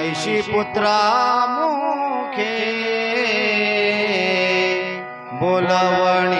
महिषी पुत्रा मुखे बोलवणी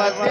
vai, vai.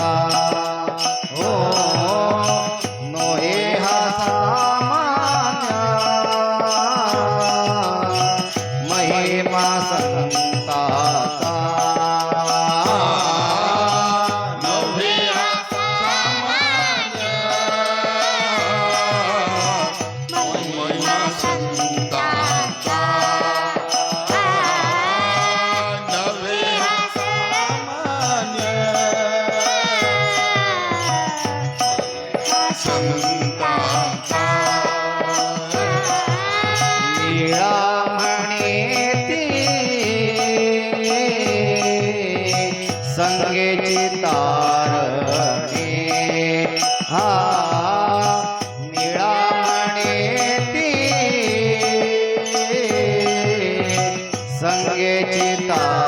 Bye. acreditar.